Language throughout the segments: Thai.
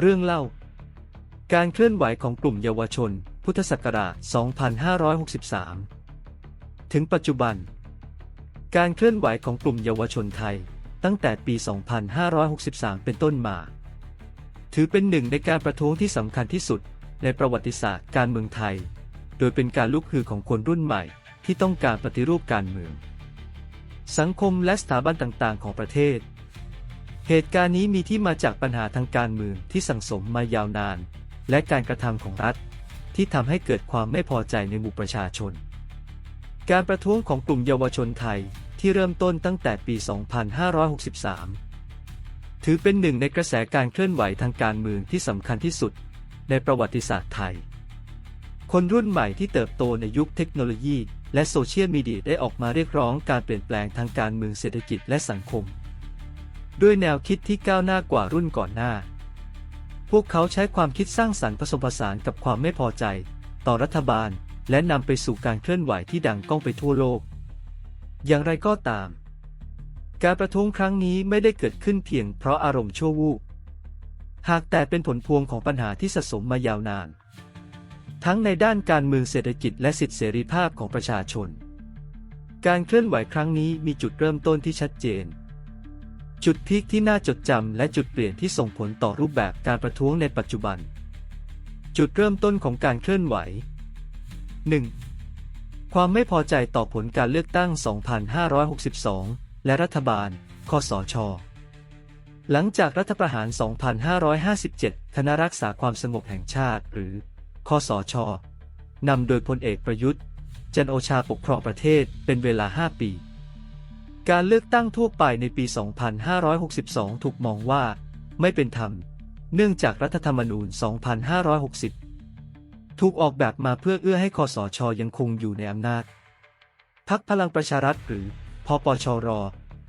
เรื่องเล่า การเคลื่อนไหวของกลุ่มเยาวชน พุทธศักราช 2563 ถึงปัจจุบัน การเคลื่อนไหวของกลุ่มเยาวชนไทย ตั้งแต่ปี 2563 เป็นต้นมา ถือเป็นหนึ่งในการประท้วงที่สำคัญที่สุดในประวัติศาสตร์การเมืองไทย โดยเป็นการลุกฮือของคนรุ่นใหม่ที่ต้องการปฏิรูปการเมือง สังคมและสถาบันต่างๆ ของประเทศ เหตุการณ์นี้มีที่มาจากปัญหาทางการเมืองที่สั่งสมมายาวนาน และการกระทำของรัฐ ที่ทำให้เกิดความไม่พอใจในหมู่ประชาชน การประท้วงของกลุ่มเยาวชนไทยที่เริ่มต้นตั้งแต่ปี 2563 ถือเป็นหนึ่งในกระแสการเคลื่อนไหวทางการเมืองที่สำคัญที่สุด ในประวัติศาสตร์ไทย คนรุ่นใหม่ที่เติบโตในยุคเทคโนโลยี และโซเชียลมีเดียได้ออกมาเรียกร้องการเปลี่ยนแปลงทางการเมืองเศรษฐกิจและสังคม ด้วยแนวคิดที่ก้าวหน้ากว่ารุ่นก่อนหน้า พวกเขาใช้ความคิดสร้างสรรค์ผสมผสานกับความไม่พอใจ ต่อรัฐบาล และนำไปสู่การเคลื่อนไหวที่ดังก้องไปทั่วโลก อย่างไรก็ตาม การประท้วงครั้งนี้ไม่ได้เกิดขึ้นเพียงเพราะอารมณ์ชั่ววูบหากแต่เป็นผลพวงของปัญหาที่สะสมมายาวนาน ทั้งในด้านการเมืองเศรษฐกิจและสิทธิเสรีภาพของประชาชน การเคลื่อนไหวครั้งนี้มีจุดเริ่มต้นที่ชัดเจน จุดพีคที่น่าจดจำและจุดเปลี่ยนที่ส่งผลต่อรูปแบบการประท้วงในปัจจุบัน จุดเริ่มต้นของการเคลื่อนไหว 1. ความไม่พอใจต่อผลการเลือกตั้ง 2562 และรัฐบาล คสช หลังจากรัฐประหาร 2557 คณะรักษาความสงบแห่งชาติ หรือ คสช นำโดยพลเอกประยุทธ์ จันโอชาปกครองประเทศเป็นเวลา 5 ปี การเลือกตั้งทั่วไปในปี 2562 ถูกมองว่า ไม่เป็นธรรม เนื่องจากรัฐธรรมนูญ 2560 ถูกออกแบบมาเพื่อเอื้อให้คอสชยังคงอยู่ในอำนาจ พักพลังประชารัฐหรือพปชร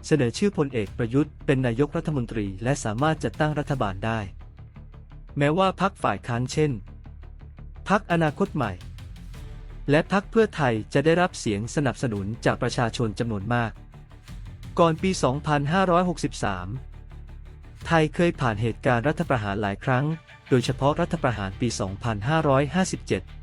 เสนอชื่อพลเอกประยุทธ์เป็นนายกรัฐมนตรีและสามารถจัดตั้งรัฐบาลได้ แม้ว่าพักฝ่ายค้านเช่น พักอนาคตใหม่ และพักเพื่อไทยจะได้รับเสียงสนับสนุนจากประชาชนจำนวนมาก ก่อนปี 2563 ไทยเคยผ่านเหตุการณ์รัฐประหารหลายครั้ง โดยเฉพาะรัฐประหารปี 2557